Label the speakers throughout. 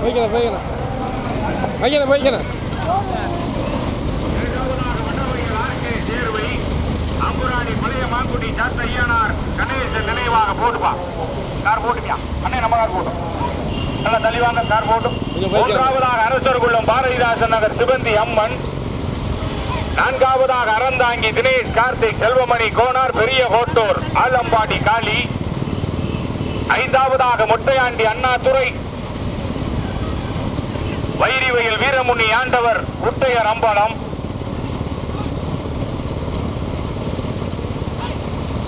Speaker 1: போய்க்கிறேன் போய்க்கிறேன். வைக்கிறேன் போய்க்கிறேன்.
Speaker 2: சேர்வை அம்புராணி பழைய மாங்குடி சாத்த ஐயனார் கணேசன் நினைவாக போட்டுப்பா கார் போட்டுப்பியா அண்ணே நம்ம கார் போட்டும் நல்லா தள்ளிவாங்க கார் போட்டும். மூன்றாவதாக அரசர்குள்ளம் பாரதிதாசன் நகர் சிவந்தி அம்மன் நான்காவதாக அறந்தாங்கி தினேஷ் கார்த்திக் செல்வமணி கோனார் பெரிய கோட்டூர் ஆலம்பாடி காளி. ஐந்தாவதாக மொட்டையாண்டி அண்ணாதுரை. வைரிவயல் வீரமுனி ஆண்டவர் குட்டையர் அம்பலம்.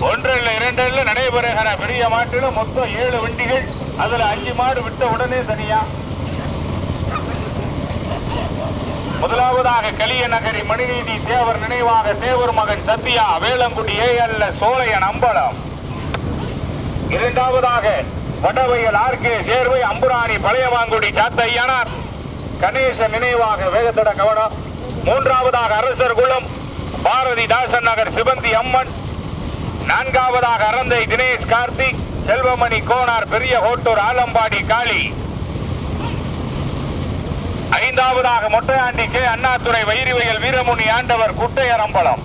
Speaker 2: ஒன்றில் இரண்டில் நடைபெறுகிற பெரிய மாட்டிலும் மொத்தம் ஏழு வண்டிகள். அதுல அஞ்சு மாடு விட்ட உடனே தனியா. முதலாவதாக கலிய நகரி மணிநீதி தேவர் நினைவாக தேவர் மகன் சத்யா வேளங்குடி ஏஎல்ல சோழையன் அம்பலம். இரண்டாவதாக வடவையல் ஆர்கே சேர்வை அம்புராணி பழையவாங்குடி சாத்தையனார். கணேசன் நினைவாக வேகத்தட கவனம். மூன்றாவதாக அரசர் குளம் பாரதி தாசன் நகர் சிவந்தி அம்மன். நான்காவதாக அறந்தை தினேஷ் கார்த்திக் செல்வமணி கோனார் பெரிய ஹோட்டூர் ஆலம்பாடி காளி. ஐந்தாவதாக மொட்டையாண்டி கே. அண்ணாதுரை வைரிவயல் வீரமுனி ஆண்டவர் குட்டையரம்பலம்.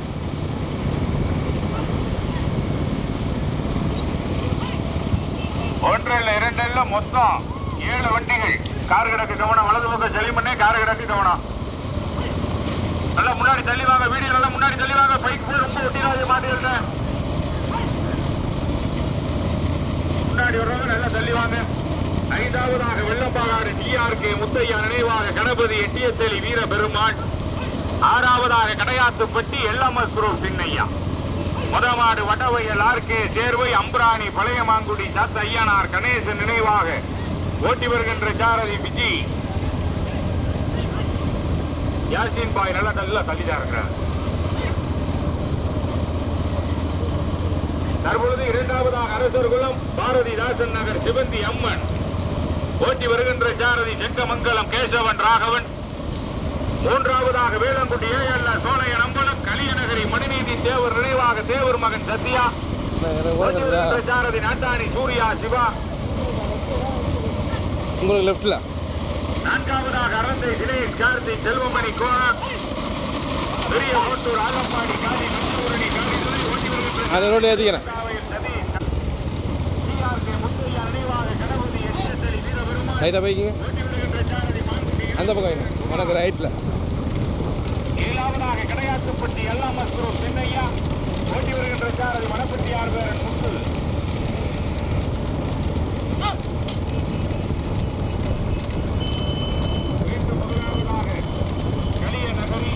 Speaker 2: ஒன்றில் இரண்டில் மொத்தம் ஏழு வண்டிகள். கார் கிடக்கு கவனம் வலது பக்கம் செலிமண்ணே கார் கிடக்கு கவனம். நல்லா முன்னாடி தள்ளி வாங்க வீடியோ நல்லா முன்னாடி தள்ளி வாங்க பைக் போய் ரொம்ப ஒட்டிடாது மாட்டிருக்கேன் முன்னாடி வர்றவங்க நல்லா தள்ளி வாங்க ஐந்தாவதாக வெள்ளப்பாகாடு டிஆர்கே முத்தையா நினைவாக கணபதி எட்டியத்தெளி வீர பெருமாள் ஆறாவதாக கடையாத்துப்பட்டி எல்எம்எஸ் குரூப் சின்னையா முதமாடு வடவையல் ஆர்கே சேர்வை அம்பராணி பழைய மாங்குடி சாத்த ஐயனார் கணேசன் நினைவாக ஓட்டி வருகின்ற சாரதி விஜி. யாசின் பாய் நல்லா நல்லா தள்ளிதான் இருக்கிறார். தற்பொழுது இரண்டாவதாக அரசர்குளம் பாரதிதாசன் நகர் சிவந்தி அம்மன். ஓட்டி வருகின்ற சாரதி செங்கமங்கலம் கேசவன் ராகவன். மூன்றாவதாக வேளங்குடி ஏஎல்ல சோழையன் அம்பலம் கலியநகரி மணிநீதி தேவர் நினைவாக தேவர் மகன் சத்யா. சாரதி நாட்டாணி சூர்யா சிவா.
Speaker 1: உங்களுக்கு லெஃப்டில்
Speaker 2: நான்காவதாக அரந்தை தினேஷ் கார்த்திக் செல்வமணி கோனார். பெரிய ஓட்டூர் ஆலம்பாடி காதி மஞ்சூரணி காரிதுரை ஓட்டி வருகின்ற
Speaker 1: அதை ரோடு ஏற்றிக்கிறேன்
Speaker 2: காவையில் சதீஷ் டிஆர்கே முத்தையா நினைவாக கணபதி எட்டியத்தலி வீரபெருமாள்
Speaker 1: ரைட்டாக போய்க்கிங்க. அந்த பக்கம் வேணும் உனக்கு ரைட்டில்
Speaker 2: ஏழாவதாக கடையாத்துப்பட்டி எல்லாம் மஸ்கூர் சின்னையா? ஓட்டி வருகின்ற சாரதி வனப்பட்டியார் பேரன் முத்து மீண்டும் முதலாவதாக கலிய நகரி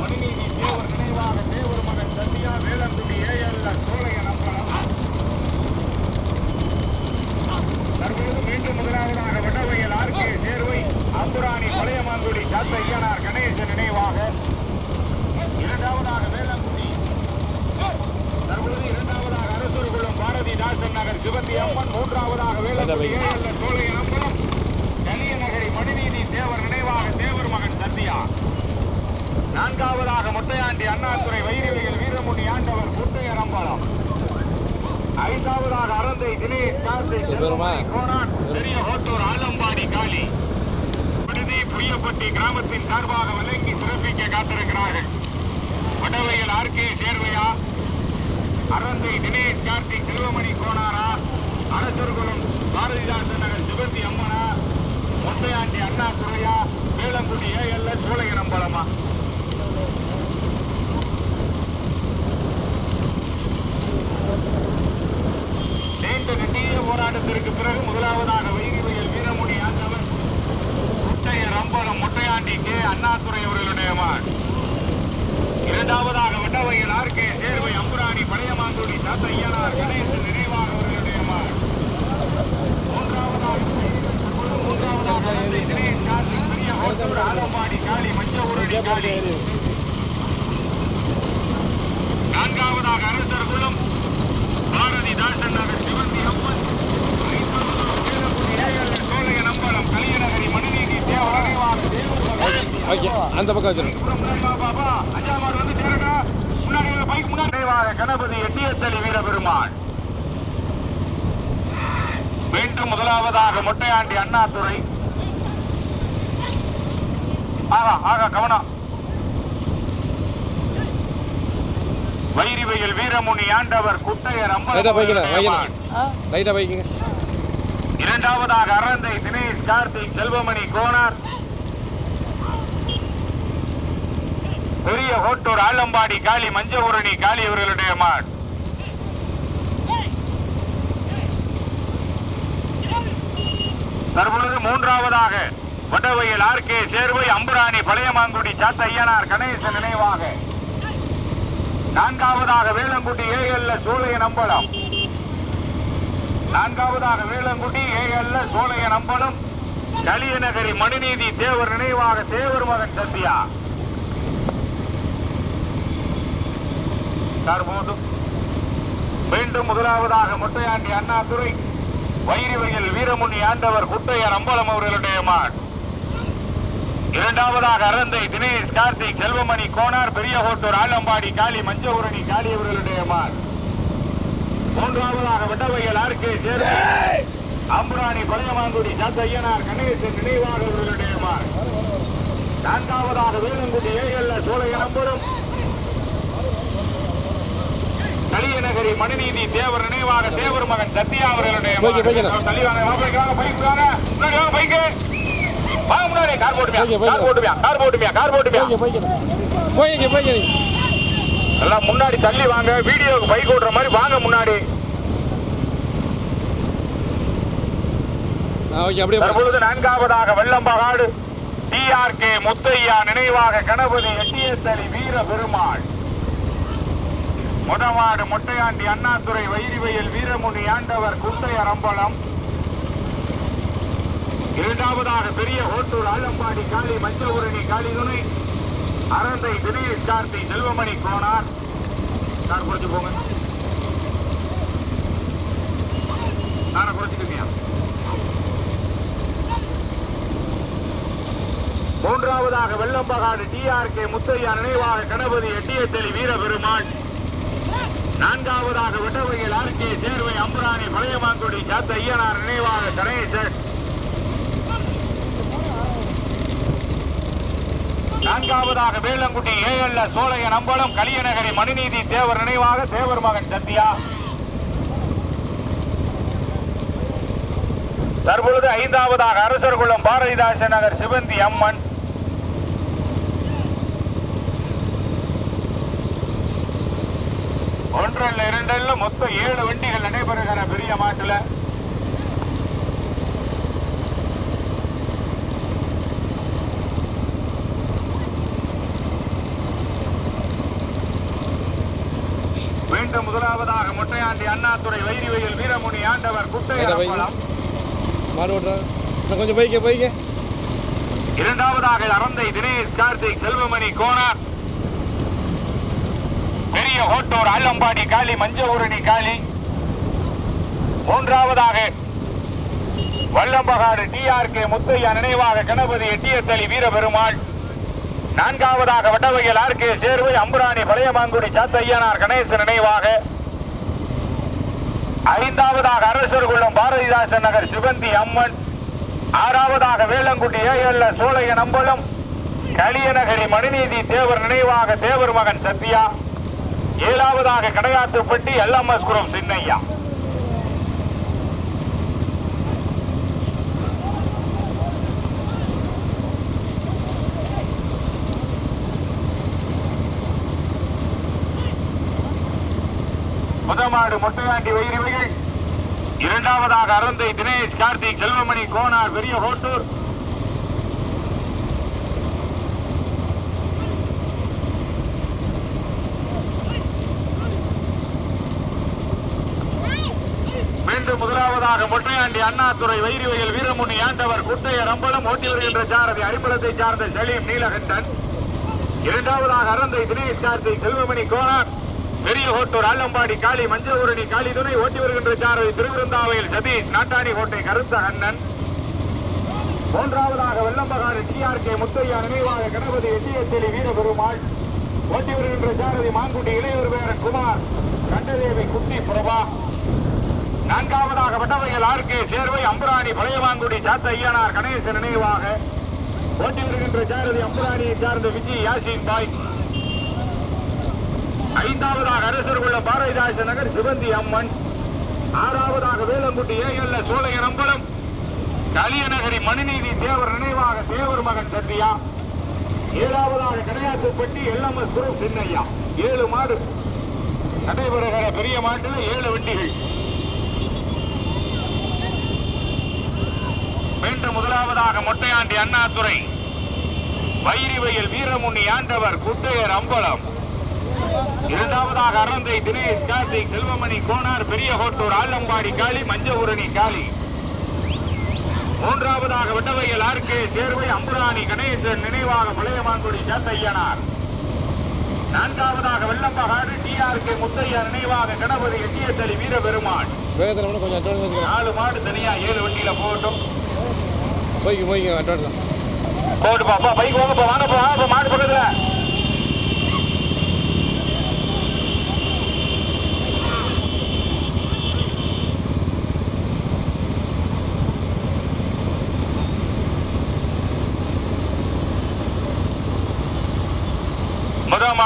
Speaker 2: மணிநீதி தேவர் நினைவாக தேவர் மகன் சத்யா வேளங்குடி ஏஎல்ல சோழையன் அம்பலம் தற்பொழுது மீண்டும் முதலாவதாக வடவையல் ஆர்கே சேர்வை அம்புராணி பழையமாங்குடி சாத்த ஐயனார் கணேசன் நினைவாக. இரண்டாவதாக வேளங்குடி தற்பொழுது இரண்டாவதாக அரசர்குளம் பாரதிதாசன் நகர் சிவந்தி அம்மன். மூன்றாவதாக வேளங்குடி சோழையன் அம்பலம். கலிய நகரி மணிநீதி தேவர் நினைவாக தேவர் மகன் சத்யா நான்காவதாக முத்தையாண்டி அண்ணாதுரை வைரவியல் வீரமுனி ஆண்டவர் முத்தையர் அம்பலம். ஐந்தாவதாக அறந்தை தினேஷ். செல்வமணி கோனான் பெரிய ஹோட்டூர் ஆலம்பாடி காளி புளியப்பட்டி கிராமத்தின் சார்பாக விலங்கி சிறப்பிக்க காத்திருக்கிறார்கள். வடவையில் ஆர்கே சேர்வையா அரந்தை தினேஷ் கார்த்திக் செல்வமணி கோனாரா அரசர்குளம் பாரதிதாசன் நகர் சிவந்தி அம்மனா முத்தையாண்டி அண்ணா துறையா வேளங்குடி ஏஎல்ல சோழையன் அம்பலமா நீண்ட நெட்டிய போராட்டத்திற்கு பிறகு முதலாவதாக வைகிவயல் முட்டையர் அம்பலம் முட்டையாண்டி கே அண்ணாதுரை அவர்களுடைய மகன். இரண்டாவதாக வட்டவையில் ஆர். கே. சேர்வை அம்புராணி பழையமாங்குடி தாத்தையனார் கணேசன் நினைவாக அவர்களுடைய மகன். மூன்றாவதாக மூன்றாவதாக தினேஷ் கார்த்திக் பெரிய ஹோட்டல் ஆலம்பாடி காளி மஞ்ச உருளி காளி. நான்காவதாக அரசர் குளம் பாரதிதாசன் நகர் சிவந்தி அம்மன். ஐந்தாவதாக வேலங்குடி ஏஎல்எ கலியநகரி மணிநீதி
Speaker 1: ஓகே அந்த பக்கம்
Speaker 2: கணபதி எட்டியத்தளி வீரபெருமாள் மீண்டும் முதலாவதாக மொட்டையாண்டி அண்ணாதுரை. ஆகா ஆகா கவனம். வைரிவையில் வீரமுனி ஆண்டவர் குட்டையர்
Speaker 1: ரைட்டாக போய்க்குங்க.
Speaker 2: இரண்டாவதாக அரந்தை தினேஷ் கார்த்திக் செல்வமணி கோனார். பெரிய ஹோட்டூர் ஆலம்பாடி காளி மஞ்சபுரணி காளி இவர்களுடைய மாட். தற்பொழுது மூன்றாவதாக வடவையில் ஆர். கே. சேர்வை அம்புராணி பழையமாங்குடி சாத்த ஐயனார் கணேசன் நினைவாக. நான்காவதாக வேளங்குடி ஏஎல்ல சூளைய நம்பலம் நான்காவதாக வேளங்குடி ஏஎல்ல சோழைய நம்பலம் கலியநகரி மணிநீதி தேவர் நினைவாக தேவர் மகன் சத்யா தற்போது மீண்டும் முதலாவதாக முட்டையாண்டி அண்ணாதுரை வைரிவையில் வீரமுனி ஆண்டவர் குட்டையர் அம்பலம் அவர்களுடைய மாட் இரண்டாவதாக அறந்தை தினேஷ் கார்த்திக் செல்வமணி கோனார் பெரியகோட்டூர் ஆலம்பாடி காளி மஞ்சவுரணி காளி அவர்களுடைய மாட் மூன்றாவதாக விட்டவையில் ஆர்கே சேர்ந்து அம்புராணி பழையமாங்குடி சத்தையனார் கணேசன் நினைவாக அவர்களுடைய மாட் நான்காவதாக வேலங்குடி ஏஎல்ல சோழைய நம்பரும் கலியநகரி மணிநீதி தேவர் நினைவாக தேவர் மகன் சத்யா அவர்களுடைய கார் போட்டுமியா. கார் போட்டுமியா கார் போட்டுமியா கார் போட்டுமியா
Speaker 1: போய்க்க போய்க்கிறேன்
Speaker 2: எல்லாம் முன்னாடி தள்ளி வாங்க வீடியோக்கு பைக் ஓட்டுற மாதிரி வாங்க முன்னாடி. தற்பொழுது நான்காவதாக வெள்ளம்பகாடு டிஆர்கே முத்தையா நினைவாக கணபதி எட்டியத்தளி வீர பெருமாள் முடவாடு மொட்டையாண்டி அண்ணாதுரை வைரிவையில் வீரமுனி ஆண்டவர் குட்டையர் அம்பலம் இரண்டாவதாக பெரிய ஓட்டூர் ஆலம்பாடி காளி மஞ்சஊரணி காளி துணை அரந்தை தினேஷ் கார்த்தி செல்வமணி கோனார். சார் குறைச்சு போங்க. காரை குறைச்சிக்கங்க மூன்றாவதாக வெள்ளம்பகாடு டிஆர்கே முத்தையா நினைவாக கணபதி எட்டியத்தளி வீரபெருமாள். நான்காவதாக விட்டவையில் ஆர்கே சேர்வை அம்பராணி பழையமாங்குடி சாத்த ஐயனார் நினைவாக கணேசன். நான்காவதாக வேளங்குடி ஏஎல்ல சோழைய நம்பலம் கலியநகரி மணிநீதி தேவர் நினைவாக தேவர் மகன் சத்யா. தற்பொழுது ஐந்தாவதாக அரசர்குளம் பாரதிதாசன் நகர் சிவந்தி அம்மன். ஒன்றல்ல இரண்டல்ல மொத்தம் ஏழு வண்டிகள் நடைபெறுகிற பெரிய மாட்டில் மீண்டும் முதலாவதாக முட்டையாண்டி அண்ணாதுரை வைரிவையில் வீரமுனி ஆண்டவர்
Speaker 1: இன்னும் கொஞ்சம் போய்க்க போய்க்க.
Speaker 2: இரண்டாவதாக அரந்தை தினேஷ் கார்த்திக் செல்வமணி கோனார். பெரிய ஹோட்டூர் ஆலம்பாடி காளி மஞ்சஊரணி காளி. மூன்றாவதாக வல்லம்பகாடு டிஆர்கே முத்தையா நினைவாக கணபதி எட்டியத்தளி வீரபெருமாள். நான்காவதாக வட்டவையில் ஆர்கே சேர்வை அம்புராணி பழையமாங்குடி சாத்தையனார் கணேசன் நினைவாக. ஐந்தாவதாக அரசர்குளம் பாரதிதாசன் நகர் சுகந்தி அம்மன். ஆறாவதாக வேளங்குடி ஏஎல்ல சோழைய நம்பலம் களியநகரி மணிநீதி தேவர் நினைவாக தேவர் மகன் சத்யா. ஏழாவதாக கடையாத்துப்பட்டி எல்எம்எஸ்குரம் சின்னையா. முதமாடு மொட்டையாண்டி வைரவிகள் இரண்டாவதாக அறந்தை தினேஷ் கார்த்திக் செல்வமணி கோனார் பெரிய ஹோட்டூர். மீண்டும் முதலாவதாக மொட்டையாண்டி அண்ணாதுரை வைரிவையில் வீரமுனி ஆண்டவர் குட்டைய அம்பலம் ஓட்டி வருகின்ற சாரதி அடிப்படத்தை சார்ந்த சலீம் நீலகண்டன். இரண்டாவதாக அறந்தை தினேஷ் கார்த்திக் செல்வமணி கோனார். பெரிய ஹோட்டூர் ஆலம்பாடி காளி மஞ்சஊரணி காளி துணை ஓட்டி வருகின்ற சாரதி திருவிருந்தாவையில் சதீஷ் நாட்டாணி கோட்டை கருத்த அண்ணன். மூன்றாவதாக வெள்ளம்பகாடு டிஆர்கே முத்தையா நினைவாக கணபதி எட்டியத்தெளி வீரபெருமாள். ஓட்டி வருகின்ற சாரதி மாங்குடி இளையூர் பேரன் குமார் கண்டதேவி குட்டி பிரபா. நான்காவதாக வட்டவையில் ஆர்கே சேர்வை அம்புராணி பழையமாங்குடி சாத்த ஐயனார் கணேசன் நினைவாக. ஓட்டி வருகின்ற சாரதி அம்புராணியை சார்ந்த விஜய் யாசின் பாய் ஐந்தாவதாக அரசர் உள்ள பாரதிதாச நகர் சிவந்தி அம்மன். ஆறாவதாக வேலங்குட்டி ஏஎல்ல சோழைய நம்பலம் கலியநகரி மணிநீதி தேவர் நினைவாக தேவர் மகன் சத்யா. ஏழாவதாக கடையாத்துப்பட்டி எல்எம்எஸ் குரு சின்னையா. ஏழு மாடு. நடைபெறுகிற பெரிய மாட்டில் ஏழு வண்டிகள் மீண்டும் முதலாவதாக மொட்டையாண்டி அண்ணாதுரை. வைரிவயல் வீரமுனி ஆண்டவர் குட்டையர் அம்பலம். இரண்டாவதாக அறந்தை தினேஷ் கார்த்திக் செல்வமணி கோனார் பெரிய கோட்டூர் ஆலம்பாடி காளி மஞ்சபுரணி காளி. மூன்றாவதாக விட்டவையில் ஆர்கே சேர்வை அம்புராணி கணேசன் நினைவாக பழையமாங்குடி சேத்தையனார். நான்காவதாக வெள்ளம்பகாடு டிஆர்கே முத்தையா நினைவாக கணபதி எட்டியத்தளி வீரபெருமான் நாலு மாடு தனியா ஏழு வண்டியில போகட்டும்.
Speaker 1: போய்க்கு போய்க்கு
Speaker 2: பாப்பா பைக் வாங்கப்பா வாங்கப்பா மாடு பக்கத்துல.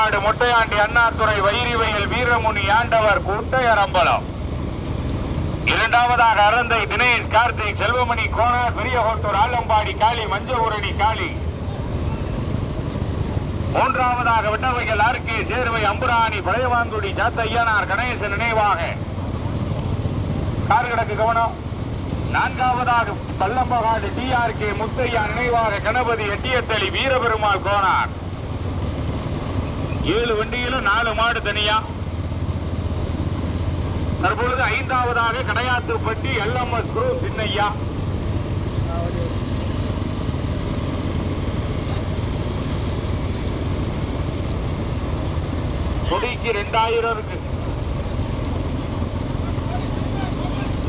Speaker 2: முதமாடு மொட்டையாண்டி அண்ணாதுரை வைரிவயல் வீரமுனி ஆண்டவர் குட்டையரம்பலம். இரண்டாவதாக அறந்தை தினேஷ் கார்த்திக் செல்வமணி கோண பெரியகோட்டூர் ஆலம்பாடி காளி மஞ்சபுரணி காளி. மூன்றாவதாக விட்டவைகள் ஆர்கே சேர்வை அம்புராணி பழையவாங்குடி சாத்தையனார் கணேசன் நினைவாக. கார்கிடக்கு கவனம். நான்காவதாக பள்ளம்பகாடு டிஆர்கே முத்தையா நினைவாக கணபதி எட்டியத்தளி வீரபெருமாள் கோனார். ஏழு வண்டியிலும் நாலு மாடு தனியா. தற்பொழுது ஐந்தாவதாக கடையாத்துப்பட்டி எல்எம்எஸ் குரு சின்னையா. கொடிக்கு ரெண்டாயிரம் இருக்கு.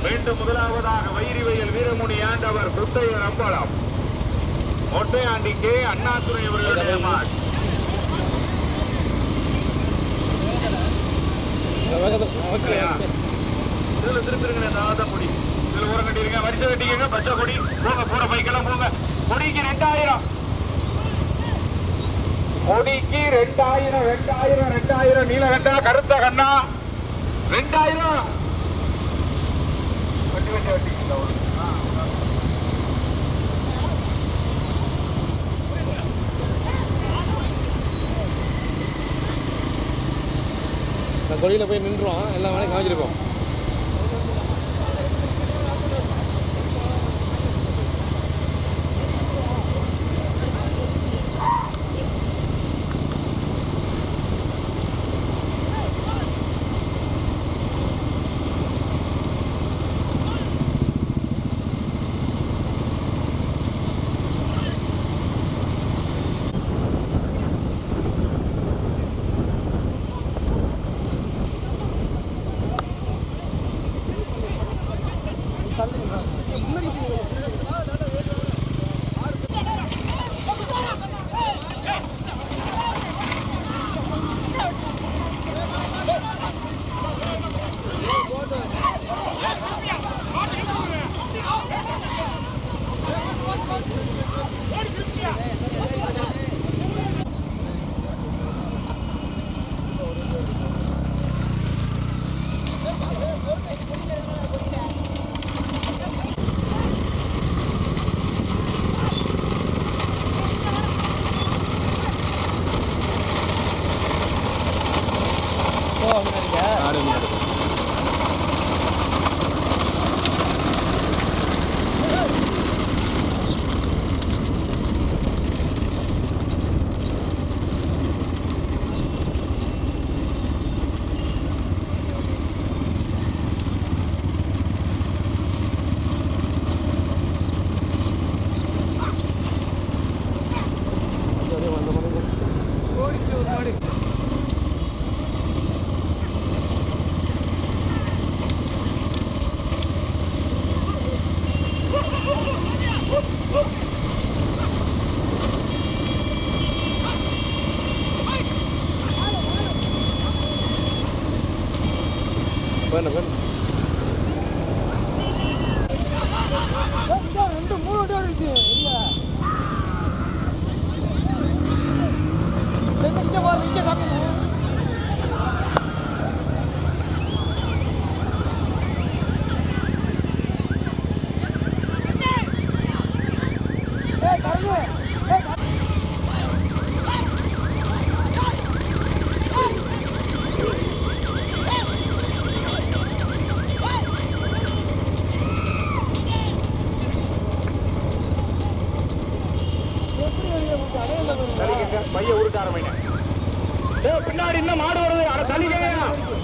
Speaker 2: மீண்டும் முதலாவதாக வைரிவயல் வீரமுனி ஆண்டவர் குத்தையர் அம்பலம். மொட்டையாண்டி கே. அண்ணாதுரை அவர்களுடைய மாட்
Speaker 1: வேகத்தில் ஓகே
Speaker 2: இதுல திருப்பிருங்க இந்த ஆதான் கொடி. இதுல உரம் கட்டிருங்க வரிசை கட்டிக்கங்க பச்சை கொடி. போங்க போற பைக்கெல்லாம் போங்க கொடிக்கு ரெண்டாயிரம். கொடிக்கு ரெண்டாயிரம் ரெண்டாயிரம் ரெண்டாயிரம். நீல கண்டா கருத்த கண்ணா. ரெண்டாயிரம். வட்டி வட்டி வட்டி இந்த ஒரு. ஆ, ஆ.
Speaker 1: நான் கொடியில் போய் நின்றுவோம் எல்லா வேலையும் காமிச்சிருக்கோம்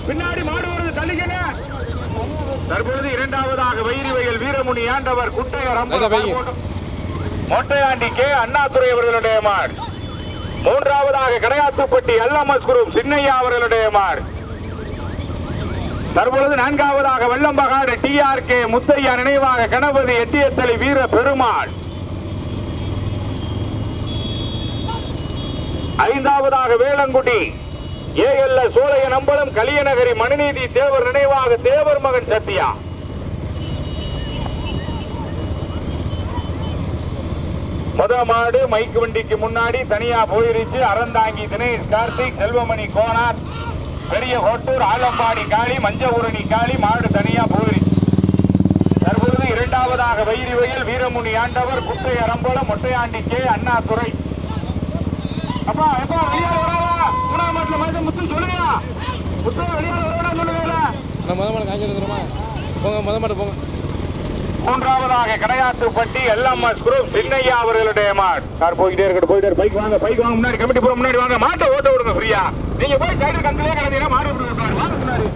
Speaker 2: பின்னாடி மாடு வருது தள்ளிக்கங்க. தற்பொழுது இரண்டாவதாக வைரி வயல் வீரமுனி ஆண்டவர் குட்டையர். மொட்டையாண்டி கே. அண்ணாதுரை அவர்களுடைய மாடு. மூன்றாவதாக கடையாத்துப்பட்டி எல்எம்எஸ் குரூப் சின்னையா அவர்களுடைய மாடு. தற்பொழுது நான்காவதாக வெள்ளம்பகாடு டிஆர்கே முத்தையா நினைவாக கணபதி எட்டியத்தளி வீர பெருமாள். ஐந்தாவதாக வேளங்குடி ஏஎல்ல சோழைய நம்பலம் கலியநகரி மணிநீதி தேவர் நினைவாக தேவர் மகன் சத்யா. முத மாடு மைக்கு வண்டிக்கு முன்னாடி தனியா போயிருச்சு. அறந்தாங்கி தினேஷ் கார்த்திக் செல்வமணி கோனார் பெரிய கோட்டூர் ஆலம்பாடி காளி மஞ்சபூரணி காளி மாடு தனியா போயிருச்சு. தற்பொழுது இரண்டாவதாக வைரி வயல் வீரமுனி ஆண்டவர் குட்டை அரம்பலம் மொட்டையாண்டி கே அண்ணாதுரை. அப்பா எப்பா வெளியால வராதா மூணாம் மாட்டுல மனித முத்து சொல்லுங்க. முத்து வெளியால வரவேடா சொல்லுங்க
Speaker 1: நான் முத மாடு காஞ்சி வந்துடுமா போங்க முத மாடு போங்க.
Speaker 2: மூன்றாவதாக கடையாத்துப்பட்டி எல்எம்எஸ் குரூப் சின்னையா அவர்களுடைய மாட். கார் போயிட்டே இருக்கட்டும் போயிட்டே இருக்கு. பைக் வாங்க பைக் வாங்க முன்னாடி கமிட்டி போற முன்னாடி வாங்க. மாட்டை ஓட்ட விடுங்க ஃப்ரீயா. நீங்க போய் சைடு கண்டிலே கிடந்தீங்கன்னா மாடு விட்டு விட்டுருவாரு வாங்க முன்னாடி.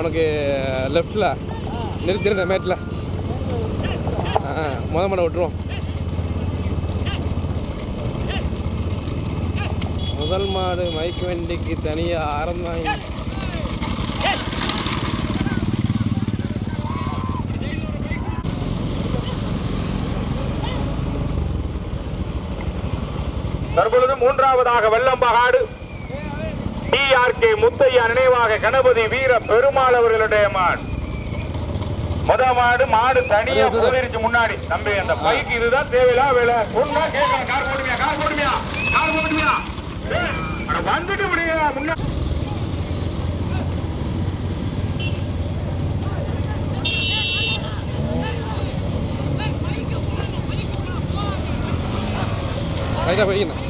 Speaker 1: உனக்கு லெஃப்டில் நிறுத்திருந்த மேட்டில் ஆ முத மாடை விட்டுருவோம். முதல் மாடு மைக் வண்டிக்கு தனியாக ஆரம்பாங்க
Speaker 2: தற்பொழுது மூன்றாவதாக வெள்ளம்பகாடு டிஆர்கே முத்தையா நினைவாக கணபதி வீர பெருமாள் அவர்களுடைய மாடு முத மாடு மாடு தனியா போயிருச்சு முன்னாடி தம்பி அந்த பைக் இதுதான் தேவையில்லா வேலை சொன்னா கேட்கணும் கார் போட்டுமியா கார் போட்டுமியா கார் போட்டுமியா வந்துட்டு முடியா முன்னா
Speaker 1: ரைட்டாக போய்க்கணும்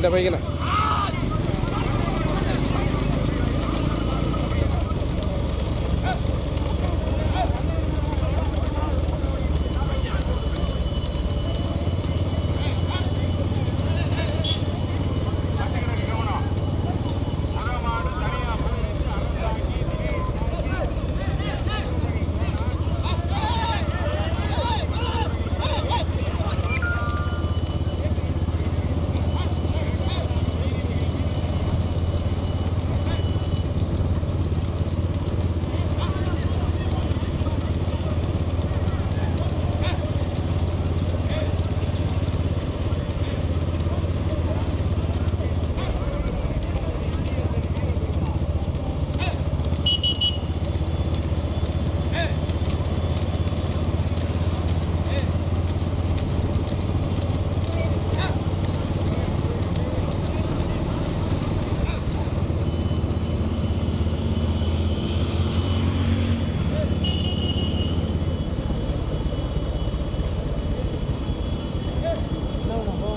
Speaker 1: ரைட்டாக போய்க்கணும்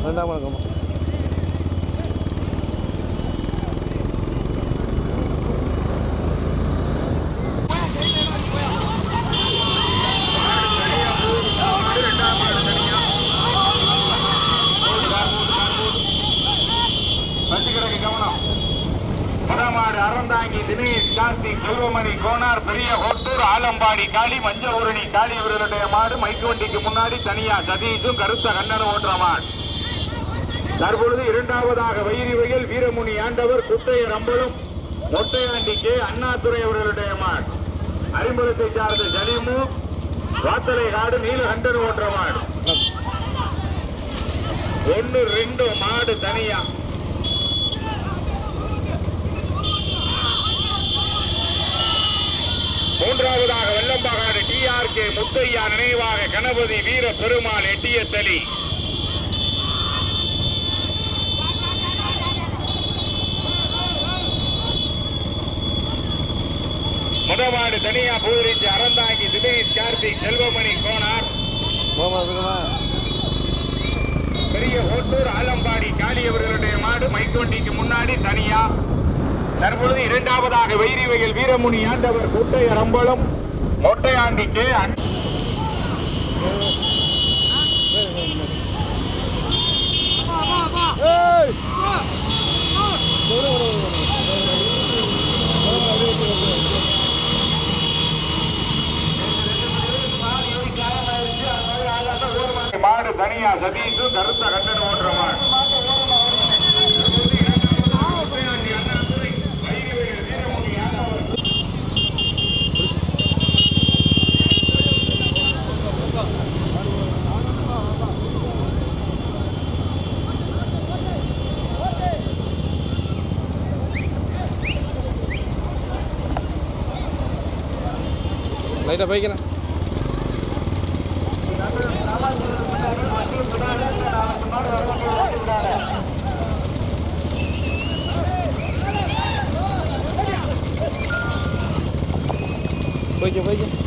Speaker 2: ரெண்டாம் வணக்கம் அறந்தாங்கி தினேஷ் காந்தி செல்வமணி கோனார் பெரிய கோட்டூர் ஆலம்பாடி காளி மஞ்ச ஊரணி காளி இவர்களுடைய மாடு மைக்கு வண்டிக்கு முன்னாடி தனியா சதீஷும் கருத்த கண்ணனும் ஓட்டுற மாடு. தற்பொழுது இரண்டாவதாக வைரி வயல் வீரமுனி ஆண்டவர் குட்டையர் அம்பலம் மொட்டையாண்டி கே அண்ணாதுரை அவர்களுடைய மாடு அறிமுகத்தை சார்ந்த ஜலிமு வாத்தலை காடு நீலகண்டன் ஓன்ற மாடு ஒன்னு ரெண்டு மாடு தனியா. மூன்றாவதாக வெள்ளம்பகாடு கே முத்தையா நினைவாக கணபதி வீர பெருமாள் எட்டிய தலி. முதமாடு தனியா பூரிச்சு அறந்தாங்கி தினேஷ் கார்த்திக் செல்வமணி கோனார் பெரிய ஓட்டூர் ஆலம்பாடி காளி அவர்களுடைய மாடு மைக்கொண்டிக்கு முன்னாடி தனியா. தற்பொழுது இரண்டாவதாக வைரி வயல் வீரமுனி ஆண்டவர் குட்டையர் அம்பலம் மொட்டையாண்டிக்கு
Speaker 1: லைட்டாக போய்க்கிறேன் போய்க்க போய்க்க